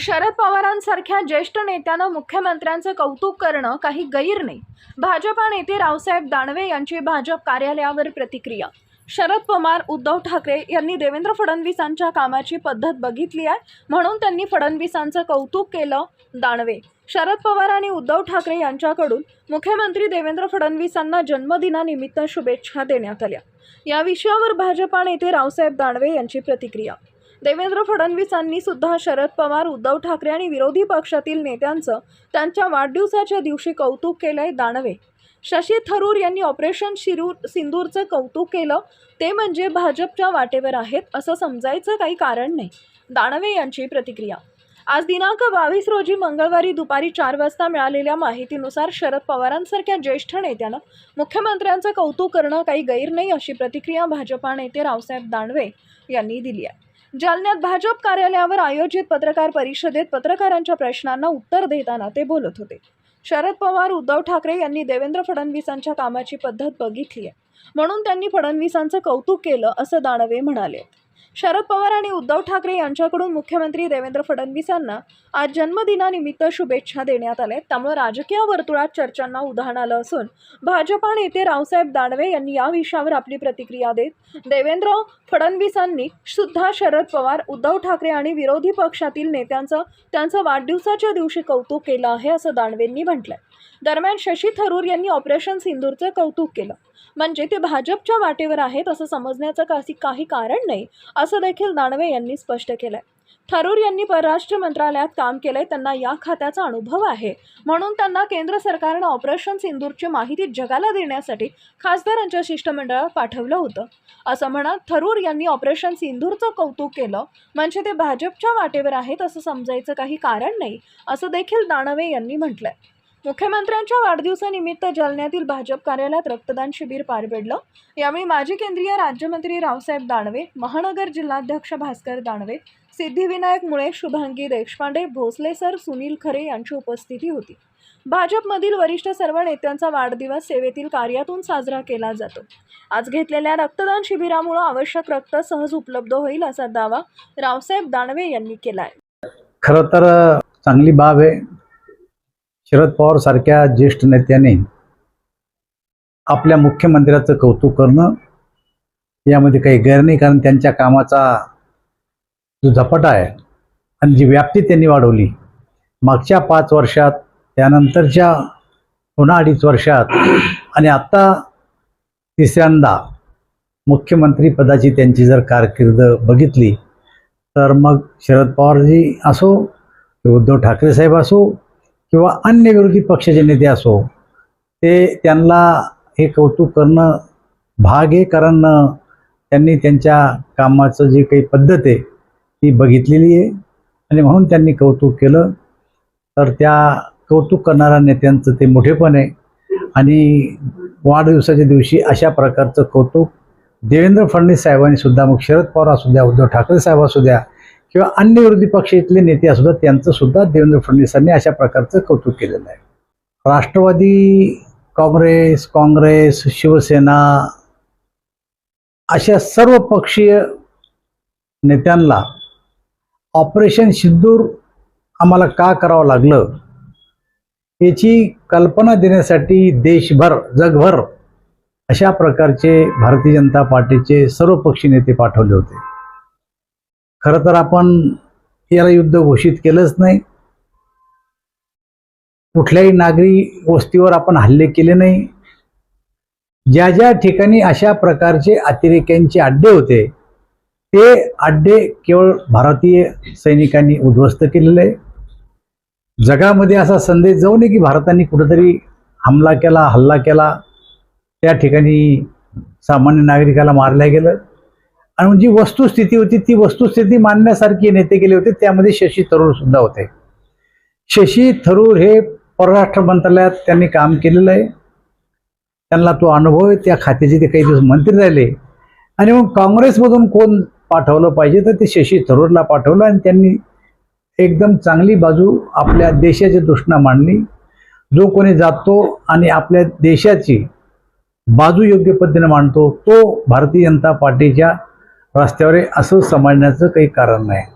शरद पवारांसारख्या ज्येष्ठ नेत्यानं मुख्यमंत्र्यांचं कौतुक करणं काही गैर नाही. भाजपा नेते रावसाहेब दानवे यांची भाजप कार्यालयावर प्रतिक्रिया. शरद पवार उद्धव ठाकरे यांनी देवेंद्र फडणवीसांच्या कामाची पद्धत बघितली आहे म्हणून त्यांनी फडणवीसांचं कौतुक केलं दानवे. शरद पवार आणि उद्धव ठाकरे यांच्याकडून मुख्यमंत्री देवेंद्र फडणवीसांना जन्मदिनानिमित्त शुभेच्छा देण्यात आल्या. या विषयावर भाजपा नेते रावसाहेब दानवे यांची प्रतिक्रिया. देवेंद्र फडणवीसांनी सुद्धा शरद पवार उद्धव ठाकरे आणि विरोधी पक्षातील नेत्यांचं त्यांच्या वाढदिवसाच्या दिवशी कौतुक केलंय दानवे. शशी थरूर यांनी ऑपरेशन शिरूर सिंदूरचं कौतुक केलं. ते म्हणजे भाजपच्या वाटेवर आहेत असं समजायचं काही कारण नाही. दानवे यांची प्रतिक्रिया. आज दिनांक बावीस रोजी मंगळवारी दुपारी चार वाजता मिळालेल्या माहितीनुसार शरद पवारांसारख्या ज्येष्ठ नेत्यानं मुख्यमंत्र्यांचं कौतुक करणं काही गैर नाही अशी प्रतिक्रिया भाजपा नेते रावसाहेब दानवे यांनी दिली आहे. जालन्यात भाजप कार्यालयावर आयोजित पत्रकार परिषदेत पत्रकारांच्या प्रश्नांना उत्तर देताना ते बोलत होते. शरद पवार उद्धव ठाकरे यांनी देवेंद्र फडणवीसांच्या कामाची पद्धत बघितली आहे म्हणून त्यांनी फडणवीसांचं कौतुक केलं असं दानवे म्हणाले. शरद पवार आणि उद्धव ठाकरे यांच्याकडून मुख्यमंत्री देवेंद्र फडणवीसांना आज जन्मदिनानिमित्त शुभेच्छा देण्यात आल्या त्यामुळे राजकीय वर्तुळात चर्चांना उधाण आलं असून भाजपा नेते रावसाहेब दानवे यांनी या विषयावर आपली प्रतिक्रिया देत देवेंद्र फडणवीसांनी सुद्धा शरद पवार उद्धव ठाकरे आणि विरोधी पक्षातील नेत्यांचं त्यांचं वाढदिवसाच्या दिवशी कौतुक केलं आहे असं दानवेंनी म्हटलंय. दरम्यान शशी थरूर यांनी ऑपरेशन सिंदूरचं कौतुक केलं. म्हणजे ते भाजपच्या वाटेवर आहेत असं समजण्याचं काही काही कारण नाही असं देखील दानवे यांनी स्पष्ट केलंय. थरूर यांनी परराष्ट्र मंत्रालयात काम केलंय त्यांना या खात्याचा अनुभव आहे. म्हणून त्यांना केंद्र सरकारनं ऑपरेशन सिंदूरची माहिती जगाला देण्यासाठी खासदारांच्या शिष्टमंडळात पाठवलं होतं. असं म्हणत थरूर यांनी ऑपरेशन सिंदूरचं कौतुक केलं. म्हणजे ते भाजपच्या वाटेवर आहेत असं समजायचं काही कारण नाही असं देखील दानवे यांनी म्हटलंय. मुख्यमंत्र्यांच्या वाढदिवसानिमित्त जालन्यातील भाजप कार्यालयात रक्तदान शिबिर पार पडलं. यावेळी माजी केंद्रीय राज्यमंत्री रावसाहेब दानवे महानगर जिल्हाध्यक्ष भास्कर दानवे सिद्धिविनायक मुळे शुभांगी देशपांडे भोसले सर सुनील खरे यांची उपस्थिती होती. भाजपमधील वरिष्ठ सर्व नेत्यांचा वाढदिवस सेवेतील कार्यातून साजरा केला जातो. आज घेतलेल्या रक्तदान शिबिरामुळे आवश्यक रक्त सहज उपलब्ध होईल असा दावा रावसाहेब दानवे यांनी केला आहे खरं तर चांगली बाब आहे. शरद पवार सारख्या ज्येष्ठ नेत्याने आपल्या मुख्यमंत्र्याचं कौतुक करणं यामध्ये काही गैर नाही कारण त्यांच्या कामाचा जो झपाटा आहे आणि जी व्याप्ती त्यांनी वाढवली मागच्या पाच वर्षात त्यानंतरच्या पुन्हा अडीच वर्षात आणि आत्ता तिसऱ्यांदा मुख्यमंत्री पदाची त्यांची जर कारकीर्द बघितली तर मग शरद पवारजी असो उद्धव ठाकरे साहेब असो किंवा अन्य विरोधी पक्षाचे नेते असो ते त्यांना हे कौतुक करणं भाग आहे. कारण त्यांनी त्यांच्या कामाचं जी काही पद्धत आहे ती बघितलेली आहे. आणि म्हणून त्यांनी कौतुक केलं. तर त्या कौतुक करणाऱ्या नेत्यांचं ते मोठेपण आहे. आणि वाढदिवसाच्या दिवशी अशा प्रकारचं कौतुक देवेंद्र फडणवीस साहेबांनी सुद्धा मग शरद पवार असू द्या उद्धव ठाकरे साहेब असू द्या किंवा अन्य विरोधी पक्षातले नेते असू त्यांचं सुद्धा देवेंद्र फडणवीसांनी अशा प्रकारचं कौतुक केलेलं आहे. राष्ट्रवादी काँग्रेस काँग्रेस शिवसेना अशा सर्व पक्षीय नेत्यांना ऑपरेशन सिंदूर आम्हाला का करावं लागलं? याची कल्पना देण्यासाठी देशभर जगभर अशा प्रकारचे भारतीय जनता पार्टीचे सर्व पक्षी नेते पाठवले होते. खरं तर आपण याला युद्ध घोषित केलंच नाही. कुठल्याही नागरी वस्तीवर आपण हल्ले केले नाही. ज्या ज्या ठिकाणी अशा प्रकारचे अतिरेक्यांचे अड्डे होते ते अड्डे केवळ भारतीय सैनिकांनी उद्ध्वस्त केलेले आहे जगामध्ये असा संदेश जाऊ नये की भारताने कुठेतरी हमला केला हल्ला केला. त्या ठिकाणी सामान्य नागरिकाला मारल्या गेलं. आणि जी वस्तुस्थिती होती ती वस्तुस्थिती मांडण्यासारखी नेते केले होते त्यामध्ये शशी थरूर सुद्धा होते. शशी थरूर हे परराष्ट्र मंत्रालयात त्यांनी काम केलेलं आहे. त्यांना तो अनुभव आहे त्या खात्याचे ते काही दिवस मंत्री राहिले. आणि मग काँग्रेसमधून कोण पाठवलं पाहिजे तर ते शशी थरूरला पाठवलं आणि त्यांनी एकदम चांगली बाजू आपल्या देशाच्या दृष्टीनं मांडली. जो कोणी जातो आणि आपल्या देशाची बाजू योग्य पद्धतीने मांडतो तो भारतीय जनता पार्टीच्या रस्त्यावर असं समजण्याचं काही कारण नाही.